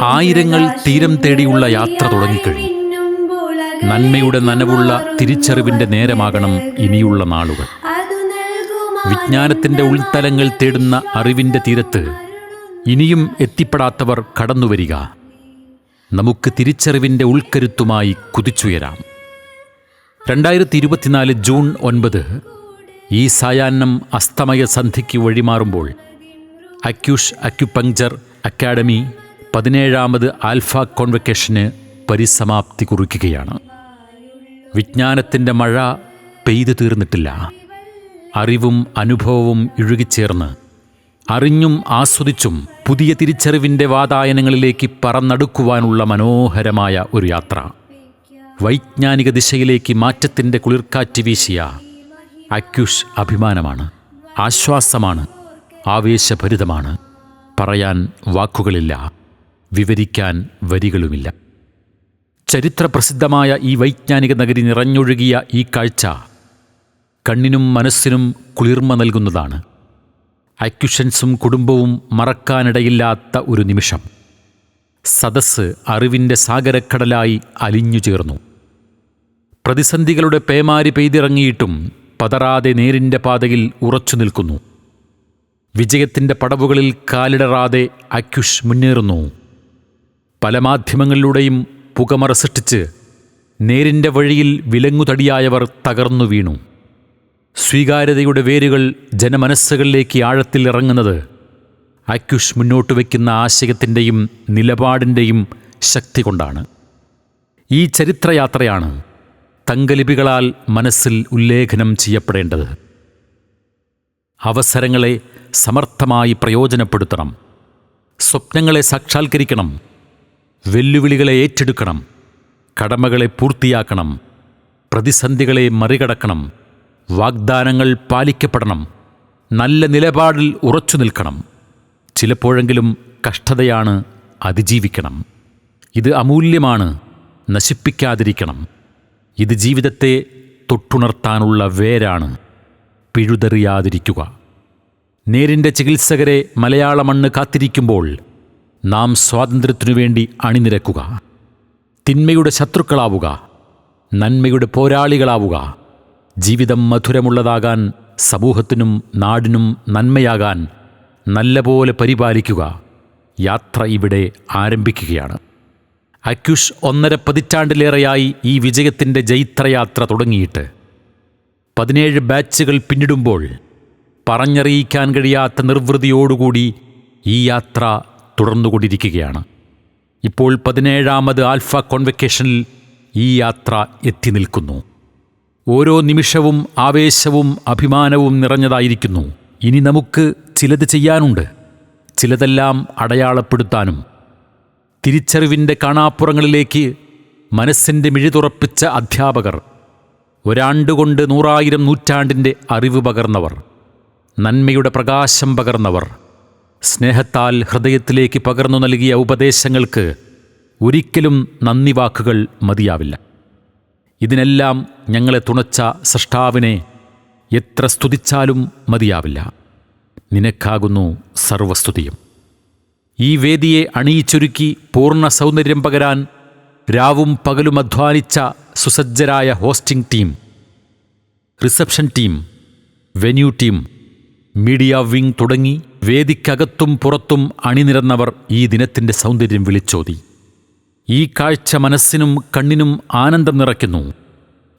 ആയിരങ്ങൾ തീരം തേടിയുള്ള യാത്ര തുടങ്ങിക്കഴിഞ്ഞു. നന്മയുടെ നനവുള്ള തിരിച്ചറിവിന്റെ നേരമാകണം ഇനിയുള്ള നാളുകൾ. വിജ്ഞാനത്തിന്റെ ഉൾത്തലങ്ങൾ തേടുന്ന അറിവിന്റെ തീരത്ത് ഇനിയും എത്തിപ്പെടാത്തവർ കടന്നുവരിക. നമുക്ക് തിരിച്ചറിവിന്റെ ഉൾക്കരുത്തുമായി കുതിച്ചുയരാം. രണ്ടായിരത്തി ഇരുപത്തിനാല് ജൂൺ ഒൻപത് ഈ സായാഹ്നം അസ്തമയ സന്ധിക്ക് വഴിമാറുമ്പോൾ അക്യൂഷ് അക്യുപങ്ചർ അക്കാഡമി പതിനേഴാമത് ആൽഫ കോൺവെക്കേഷന് പരിസമാപ്തി കുറിക്കുകയാണ്. വിജ്ഞാനത്തിന്റെ മഴ പെയ്തു തീർന്നിട്ടില്ല. അറിവും അനുഭവവും ഇഴുകിച്ചേർന്ന് അറിഞ്ഞും ആസ്വദിച്ചും പുതിയ തിരിച്ചറിവിന്റെ വാതായനങ്ങളിലേക്ക് പറന്നടുക്കുവാനുള്ള മനോഹരമായ ഒരു യാത്ര. വൈജ്ഞാനിക ദിശയിലേക്ക് മാറ്റത്തിന്റെ കുളിർക്കാറ്റ് വീശിയ അക്യുഷ് അഭിമാനമാണ് ആശ്വാസമാണ് ആവേശഭരിതമാണ്. പറയാൻ വാക്കുകളില്ല. വിവരിക്കാൻ വരികളുമില്ല. ചരിത്രപ്രസിദ്ധമായ ഈ വൈജ്ഞാനിക നഗരി നിറഞ്ഞൊഴുകിയ ഈ കാഴ്ച കണ്ണിനും മനസ്സിനും കുളിർമ നൽകുന്നതാണ്. അക്യുഷൻസും കുടുംബവും മറക്കാനിടയില്ലാത്ത ഒരു നിമിഷം. സദസ്സ് അറിവിന്റെ സാഗരക്കടലായി അലിഞ്ഞു ചേർന്നു. പ്രതിസന്ധികളുടെ പേമാരി പെയ്തിറങ്ങിയിട്ടും പതറാതെ നേരിന്റെ പാതയിൽ ഉറച്ചു നിൽക്കുന്നു. വിജയത്തിന്റെ പടവുകളിൽ കാലിടറാതെ അക്യുഷ് മുന്നേറുന്നു. പല മാധ്യമങ്ങളിലൂടെയും പുകമറ സൃഷ്ടിച്ച് നേരിന്റെ വഴിയിൽ വിലങ്ങുതടിയായവർ തകർന്നു വീണു. സ്വീകാര്യതയുടെ വേരുകൾ ജനമനസ്സുകളിലേക്ക് ആഴത്തിൽ ഇറങ്ങുന്നത് അക്യുഷ് മുന്നോട്ട് വയ്ക്കുന്ന ആശയത്തിന്റെയും നിലപാടിന്റെയും ശക്തി കൊണ്ടാണ്. ഈ ചരിത്രയാത്രയാണ് തങ്കലിപികളാൽ മനസ്സിൽ ഉല്ലേഖനം ചെയ്യപ്പെടേണ്ടത്. അവസരങ്ങളെ സമർത്ഥമായി പ്രയോജനപ്പെടുത്തണം. സ്വപ്നങ്ങളെ സാക്ഷാത്കരിക്കണം. വെല്ലുവിളികളെ ഏറ്റെടുക്കണം കടമകളെ പൂർത്തിയാക്കണം പ്രതിസന്ധികളെ മറികടക്കണം വാഗ്ദാനങ്ങൾ പാലിക്കപ്പെടണം നല്ല നിലപാടിൽ ഉറച്ചു നിൽക്കണം. ചിലപ്പോഴെങ്കിലും കഷ്ടതയാണ് അതിജീവിക്കണം. ഇത് അമൂല്യമാണ് നശിപ്പിക്കാതിരിക്കണം. ഇത് ജീവിതത്തെ തൊട്ടുണർത്താനുള്ള വേരാണ്. പിഴുതെറിയാതിരിക്കുക. നേരിന്റെ ചികിത്സകരെ മലയാള മണ്ണ് കാത്തിരിക്കുമ്പോൾ നാം സ്വാതന്ത്ര്യത്തിനു വേണ്ടി അണിനിരക്കുക. തിന്മയുടെ ശത്രുക്കളാവുക. നന്മയുടെ പോരാളികളാവുക. ജീവിതം മധുരമുള്ളതാകാൻ സമൂഹത്തിനും നാടിനും നന്മയാകാൻ നല്ലപോലെ പരിപാലിക്കുക. യാത്ര ഇവിടെ ആരംഭിക്കുകയാണ്. അക്യുഷ് ഒന്നര പതിറ്റാണ്ടിലേറെയായി ഈ വിജയത്തിന്റെ ജൈത്രയാത്ര തുടങ്ങിയിട്ട്. പതിനേഴ് ബാച്ചുകൾ പിന്നിടുമ്പോൾ പറഞ്ഞറിയിക്കാൻ കഴിയാത്ത നിർവൃതിയോടുകൂടി ഈ യാത്ര തുടർന്നുകൊണ്ടിരിക്കുകയാണ് ഇപ്പോൾ പതിനേഴാമത് ആൽഫ കോൺവെക്കേഷനിൽ ഈ യാത്ര എത്തി നിൽക്കുന്നു. ഓരോ നിമിഷവും ആവേശവും അഭിമാനവും നിറഞ്ഞതായിരിക്കുന്നു. ഇനി നമുക്ക് ചിലത് ചെയ്യാനുണ്ട്. ചിലതെല്ലാം അടയാളപ്പെടുത്താനും. തിരിച്ചറിവിന്റെ കാണാപ്പുറങ്ങളിലേക്ക് മനസ്സിന്റെ മിഴിതുറപ്പിച്ച അധ്യാപകർ. ഒരാണ്ടുകൊണ്ട് നൂറായിരം നൂറ്റാണ്ടിന്റെ അറിവ് പകർന്നവർ. നന്മയുടെ പ്രകാശം പകർന്നവർ. സ്നേഹത്താൽ ഹൃദയത്തിലേക്ക് പകർന്നു നൽകിയ ഉപദേശങ്ങൾക്ക് ഒരിക്കലും നന്ദി വാക്കുകൾ മതിയാവില്ല. ഇതിനെല്ലാം ഞങ്ങളെ തുണച്ച സൃഷ്ടാവിനെ എത്ര സ്തുതിച്ചാലും മതിയാവില്ല. നിനക്കാകുന്നു സർവസ്തുതിയും. ഈ വേദിയെ അണിയിച്ചൊരുക്കി പൂർണ സൗന്ദര്യം പകരാൻ രാവും പകലും അധ്വാനിച്ച സുസജ്ജരായ hosting team reception team venue team media wing തുടങ്ങി വേദിക്കകത്തും പുറത്തും അണിനിരന്നവർ ഈ ദിനത്തിന്റെ സൗന്ദര്യം വിളിച്ചോതി. ഈ കാഴ്ച മനസ്സിനും കണ്ണിനും ആനന്ദം നിറയ്ക്കുന്നു.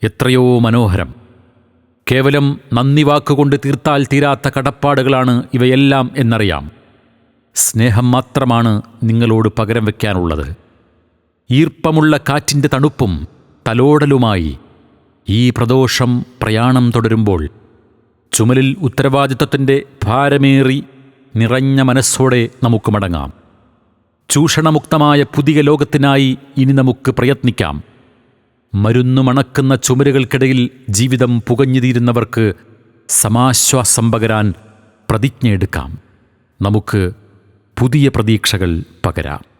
എത്രയോ മനോഹരം. കേവലം നന്ദി വാക്കുകൊണ്ട് തീർത്താൽ തീരാത്ത കടപ്പാടുകളാണ് ഇവയെല്ലാം എന്നറിയാം. സ്നേഹം മാത്രമാണ് നിങ്ങളോട് പകരം വയ്ക്കാനുള്ളത് ഈർപ്പമുള്ള കാറ്റിന്റെ തണുപ്പും തലോടലുമായി ഈ പ്രദോഷം പ്രയാണം തുടരുമ്പോൾ ചുമലിൽ ഉത്തരവാദിത്വത്തിന്റെ ഭാരമേറി നിറഞ്ഞ മനസ്സോടെ നമുക്ക് മടങ്ങാം. ചൂഷണമുക്തമായ പുതിയ ലോകത്തിനായി ഇനി നമുക്ക് പ്രയത്നിക്കാം. മരുന്നു മണക്കുന്ന ചുമരുകൾക്കിടയിൽ ജീവിതം പുകഞ്ഞുതീരുന്നവർക്ക് സമാശ്വാസം പകരാൻ പ്രതിജ്ഞയെടുക്കാം. നമുക്ക് പുതിയ പ്രതീക്ഷകൾ പകരാം.